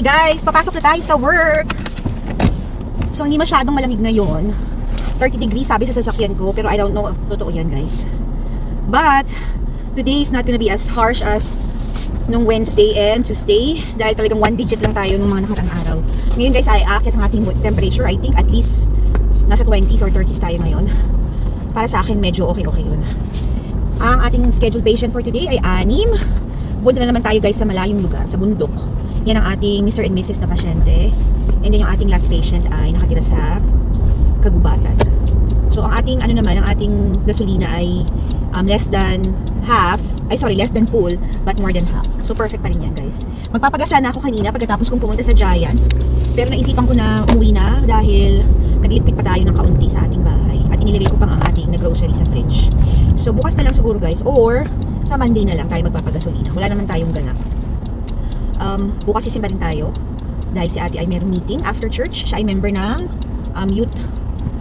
Hi guys, papasok na tayo sa work. So hindi masyadong malamig ngayon. 30 degrees sabi sa sasakyan ko, pero I don't know if totoo yan guys. But today is not gonna be as harsh as nung Wednesday and Tuesday dahil talagang one digit lang tayo nung mga nakarang araw. Ngayon guys ay aakyat ang ating temperature. I think at least nasa 20s or 30s tayo ngayon. Para sa akin medyo okay-okay yun. Ang ating scheduled patient for today ay anim. Punta na naman tayo guys sa malayong lugar, sa bundok. Yan ang ating Mr. and Mrs. na pasyente. And then yung ating last patient ay nakatira sa kagubatan. So ang ating ano naman, ang ating gasolina ay um, less than half, ay sorry, less than full, but more than half. So perfect pa rin yan guys. Magpapagasa na ako kanina pagkatapos kong pumunta sa Giant. Pero naisipan ko na umuwi na dahil naglipit pa tayo ng kaunti sa ating bahay. At inilagay ko pang ang ating na grocery sa fridge. So bukas na lang siguro guys, or sa Monday na lang tayo magpapagasolina. Wala naman tayong ganap. Um, bukas sisimba rin tayo dahil si ate ay merong meeting after church. Siya ay member ng um, youth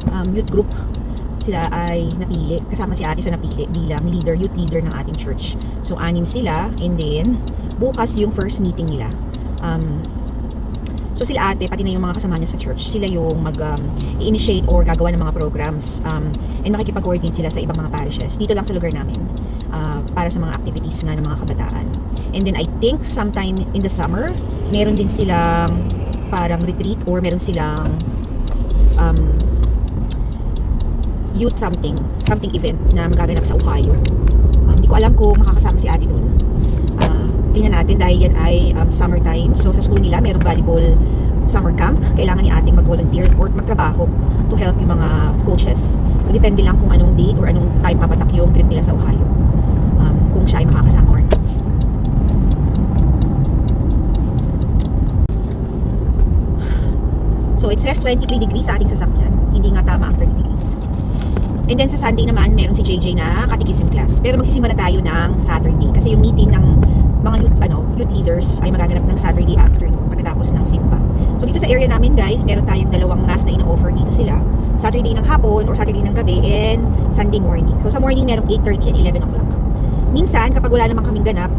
um, youth group sila ay napili, kasama si ate sa napili bilang leader, youth leader ng ating church. So, anim sila, and then, bukas yung first meeting nila. Um, so, sila ate, pati na yung mga kasama niya sa church, sila yung mag, um, or gagawa ng mga programs, um, and makikipag-coordinate sila sa ibang mga parishes. Dito lang sa lugar namin, uh, para sa mga activities nga ng mga kabataan. And then, I think sometime in the summer, meron din silang parang retreat or meron silang um, youth something, something event na magaganap sa Ohio. Um, Hindi ko alam kung makakasama si ate doon. Uh, tingnan natin dahil yan ay um, summertime. So sa school nila, merong volleyball summer camp. Kailangan ni ating mag-volunteer or magtrabaho to help yung mga coaches. Depende lang kung anong date or anong time papatak yung trip nila sa Ohio. Um, kung siya ay makakasama or not. So it says 23 degrees sa ating sasakyan. Hindi nga tama ang 30 degrees. And then sa Sunday naman, meron si JJ na katikisim class. Pero magsisimula tayo ng Saturday. Kasi yung meeting ng mga youth, ano, youth leaders ay magaganap ng Saturday afternoon pagkatapos ng simba. So dito sa area namin guys, meron tayong dalawang mass na ina-offer dito sila. Saturday ng hapon or Saturday ng gabi and Sunday morning. So sa morning merong 8.30 and 11 o'clock. Minsan, kapag wala naman kaming ganap,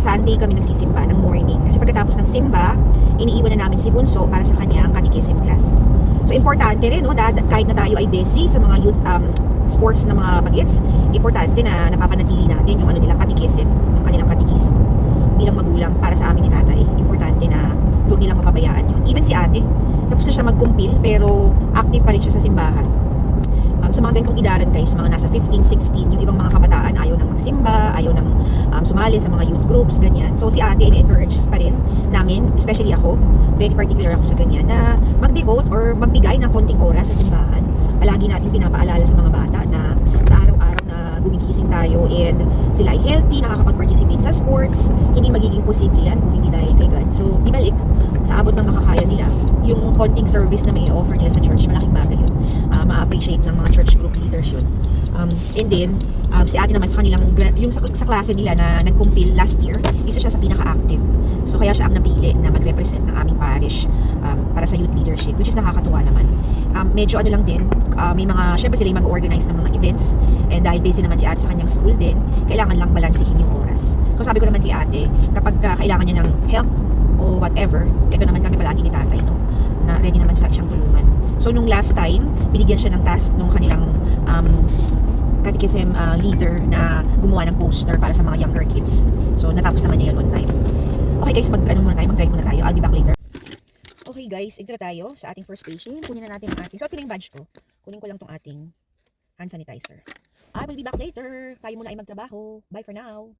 Sunday kami nagsisimba ng morning. Kasi pagkatapos ng simba, iniiwan na namin si Bunso para sa kanyang catechism class. So importante rin, no, dahil kahit na tayo ay busy sa mga youth um, sports na mga bagets, importante na napapanatili natin yung ano nila catechism, yung kanilang catechism bilang magulang para sa amin ni tatay. Importante na huwag nilang mapabayaan yun. Even si ate, tapos na siya mag-compile pero active pa rin siya sa simbahan. Sa mga ganitong idaran guys, mga nasa 15, 16, yung ibang mga kabataan ayaw nang magsimba, ayaw nang um, sumali sa mga youth groups, ganyan. So si ate, ini-encourage pa rin namin, especially ako, very particular ako sa ganyan, na mag-devote or magbigay ng konting oras sa simbahan. Palagi natin pinapaalala sa mga bata na sa araw-araw na gumigising tayo and sila ay healthy, nakakapag-participate sa sports, hindi magiging posible yan kung hindi dahil kay God. So, ibalik sa abot ng makakaya nila yung konting service na may offer nila sa church, malaking bagay yun. Uh, ma-appreciate ng mga church group leaders yun. Um, and then, um, si ate naman sa kanilang, yung sa, sa klase nila na nag-compile last year, isa siya sa pinaka-active. So, kaya siya ang napili na mag-represent ng aming parish um, para sa youth leadership, which is nakakatuwa naman. Um, medyo ano lang din, uh, may mga, syempre sila yung mag-organize ng mga events, and dahil busy naman si ate sa kanyang school din, kailangan lang balansihin yung oras. So, sabi ko naman kay ate, kapag uh, kailangan niya ng help, o whatever, ito naman kami palagi ni tatay, no? na ready naman sa siyang tulungan. So, nung last time, binigyan siya ng task nung kanilang um, catechism uh, leader na gumawa ng poster para sa mga younger kids. So, natapos naman niya yun on time. Okay guys, mag, ano muna tayo, mag-drive muna tayo. I'll be back later. Okay guys, ito tayo sa ating first patient. Kunin na natin ang ating, so ito yung badge ko. Kunin ko lang tong ating hand sanitizer. I will be back later. Tayo muna ay magtrabaho. Bye for now.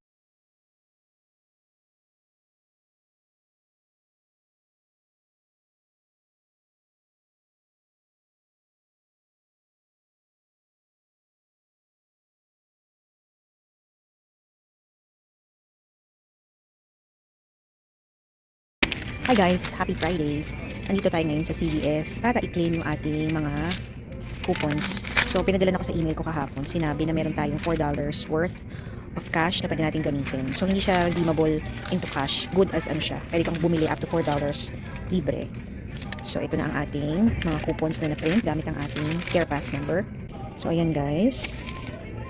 Hi guys, happy Friday. Nandito tayo ngayon sa CVS para i-claim yung ating mga coupons. So, pinadala ako sa email ko kahapon. Sinabi na meron tayong $4 worth of cash na pwede natin gamitin. So, hindi siya redeemable into cash. Good as ano siya. Pwede kang bumili up to $4 libre. So, ito na ang ating mga coupons na na-print gamit ang ating Care Pass number. So, ayan guys.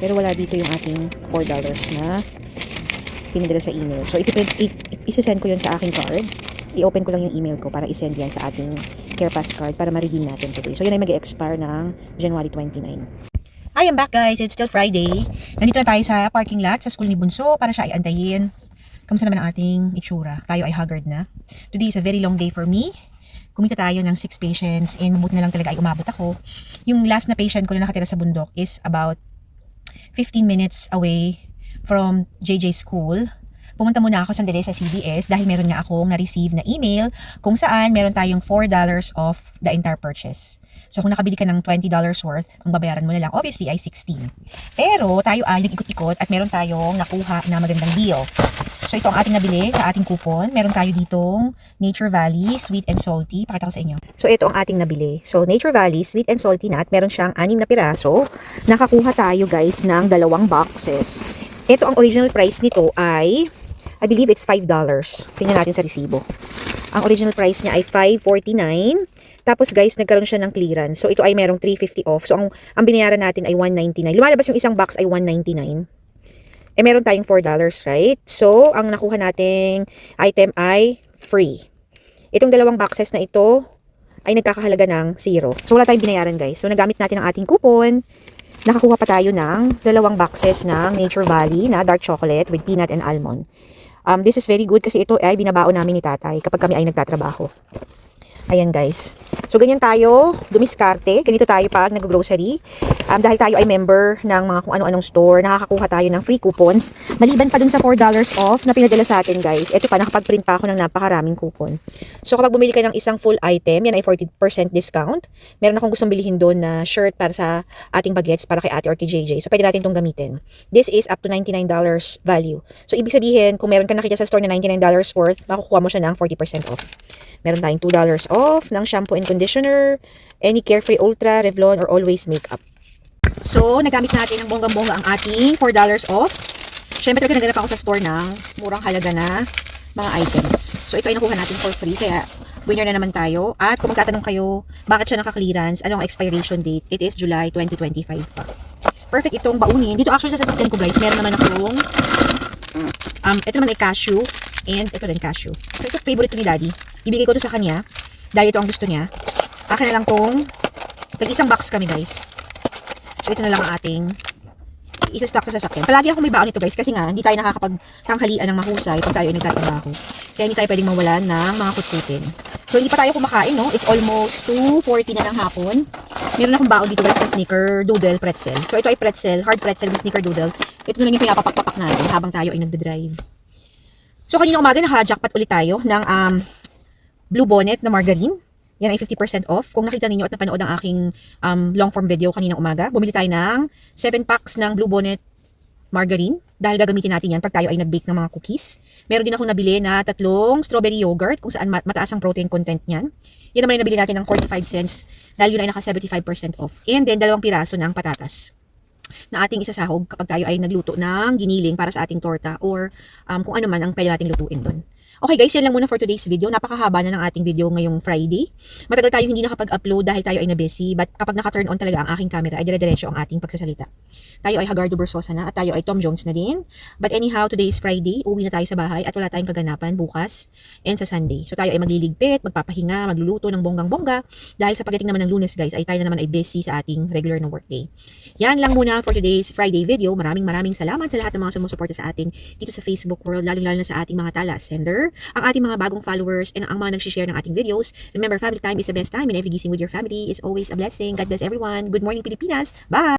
Pero wala dito yung ating $4 na pinadala sa email. So, ipiprint, isasend ko yun sa aking card i-open ko lang yung email ko para i-send yan sa ating CarePass card para ma-redeem natin today. So, yun ay mag-expire ng January 29. I am back guys. It's still Friday. Nandito na tayo sa parking lot sa school ni Bunso para siya ay antayin. Kamusta naman ang ating itsura? Tayo ay haggard na. Today is a very long day for me. Kumita tayo ng 6 patients and mabuti na lang talaga ay umabot ako. Yung last na patient ko na nakatira sa bundok is about 15 minutes away from JJ School. Pumunta muna ako sandali sa CVS dahil meron nga akong na-receive na email kung saan meron tayong $4 off the entire purchase. So kung nakabili ka ng $20 worth, ang babayaran mo na lang obviously ay 16. Pero tayo ay nag-ikot-ikot at meron tayong nakuha na magandang deal. So ito ang ating nabili sa ating coupon. Meron tayo ditong Nature Valley Sweet and Salty. Pakita ko sa inyo. So ito ang ating nabili. So Nature Valley Sweet and Salty Nut. Meron siyang anim na piraso. Nakakuha tayo guys ng dalawang boxes. Ito ang original price nito ay I believe it's $5. Tingnan natin sa resibo. Ang original price niya ay 5.49. Tapos guys, nagkaroon siya ng clearance. So ito ay merong 350 off. So ang, ang binayaran natin ay 199. Lumalabas yung isang box ay 199. Eh meron tayong $4, right? So ang nakuha nating item ay free. Itong dalawang boxes na ito ay nagkakahalaga ng zero. So wala tayong binayaran guys. So nagamit natin ang ating coupon. Nakakuha pa tayo ng dalawang boxes ng Nature Valley na dark chocolate with peanut and almond. Um, this is very good kasi ito ay binabaon namin ni tatay kapag kami ay nagtatrabaho. Ayan guys. So ganyan tayo, dumiskarte. Ganito tayo pag nag-grocery. Um, dahil tayo ay member ng mga kung ano-anong store, nakakakuha tayo ng free coupons. Maliban pa dun sa $4 off na pinadala sa atin guys. Ito pa, nakapag-print pa ako ng napakaraming coupon. So kapag bumili ka ng isang full item, yan ay 40% discount. Meron akong gustong bilihin doon na shirt para sa ating bagets para kay ate or kay JJ. So pwede natin itong gamitin. This is up to $99 value. So ibig sabihin, kung meron ka nakita sa store na $99 worth, makukuha mo siya ng 40% off. Meron tayong $2 off ng shampoo and conditioner, any Carefree Ultra, Revlon, or Always Makeup. So, nagamit natin ng bonggang-bongga ang ating $4 off. Siyempre, talaga naghanap ako sa store ng murang halaga na mga items. So, ito ay nakuha natin for free, kaya winner na naman tayo. At kung magtatanong kayo, bakit siya naka-clearance, ano ang expiration date? It is July 2025 pa. Perfect itong baunin. Dito actually sa sasakyan ko guys, meron naman akong um, ito naman ay cashew and ito din cashew. So, ito favorite ni daddy. Ibigay ko to sa kanya dahil ito ang gusto niya. Akin na lang tong tag isang box kami guys. So ito na lang ang ating isa-stock sa sasakyan. Palagi ako may baon nito guys kasi nga hindi tayo nakakapagtanghalian ng mahusay pag tayo ay nagtatrabaho. Kaya hindi tayo pwedeng mawalan ng mga kutkutin. So hindi pa tayo kumakain no. It's almost 2.40 na ng hapon. Meron akong baon dito guys na sneaker doodle pretzel. So ito ay pretzel, hard pretzel with sneaker doodle. Ito na lang yung pinapapak-papak natin habang tayo ay nagda-drive. So kanina umaga naka-jackpot ulit tayo ng um, blue bonnet na margarine. Yan ay 50% off. Kung nakita ninyo at napanood ang aking um, long form video kaninang umaga, bumili tayo ng 7 packs ng Blue Bonnet margarine dahil gagamitin natin yan pag tayo ay nag-bake ng mga cookies. Meron din akong nabili na tatlong strawberry yogurt kung saan ma- mataas ang protein content niyan. Yan naman ay nabili natin ng 45 cents dahil yun ay naka 75% off. And then dalawang piraso ng patatas na ating isasahog kapag tayo ay nagluto ng giniling para sa ating torta or um, kung ano man ang pwede nating lutuin doon. Okay guys, yan lang muna for today's video. Napakahaba na ng ating video ngayong Friday. Matagal tayo hindi nakapag-upload dahil tayo ay na-busy. But kapag naka-turn on talaga ang aking camera, ay dire-diretso ang ating pagsasalita. Tayo ay Hagardo Bersosa na at tayo ay Tom Jones na din. But anyhow, today is Friday. Uwi na tayo sa bahay at wala tayong kaganapan bukas and sa Sunday. So tayo ay magliligpit, magpapahinga, magluluto ng bonggang-bongga. Dahil sa pagdating naman ng lunes guys, ay tayo na naman ay busy sa ating regular na workday. Yan lang muna for today's Friday video. Maraming maraming salamat sa lahat ng mga sumusuporta sa atin dito sa Facebook world, lalo-lalo na sa ating mga tala sender, ang ating mga bagong followers, and ang mga nag-share ng ating videos. Remember, family time is the best time and every gising with your family is always a blessing. God bless everyone. Good morning, Pilipinas. Bye!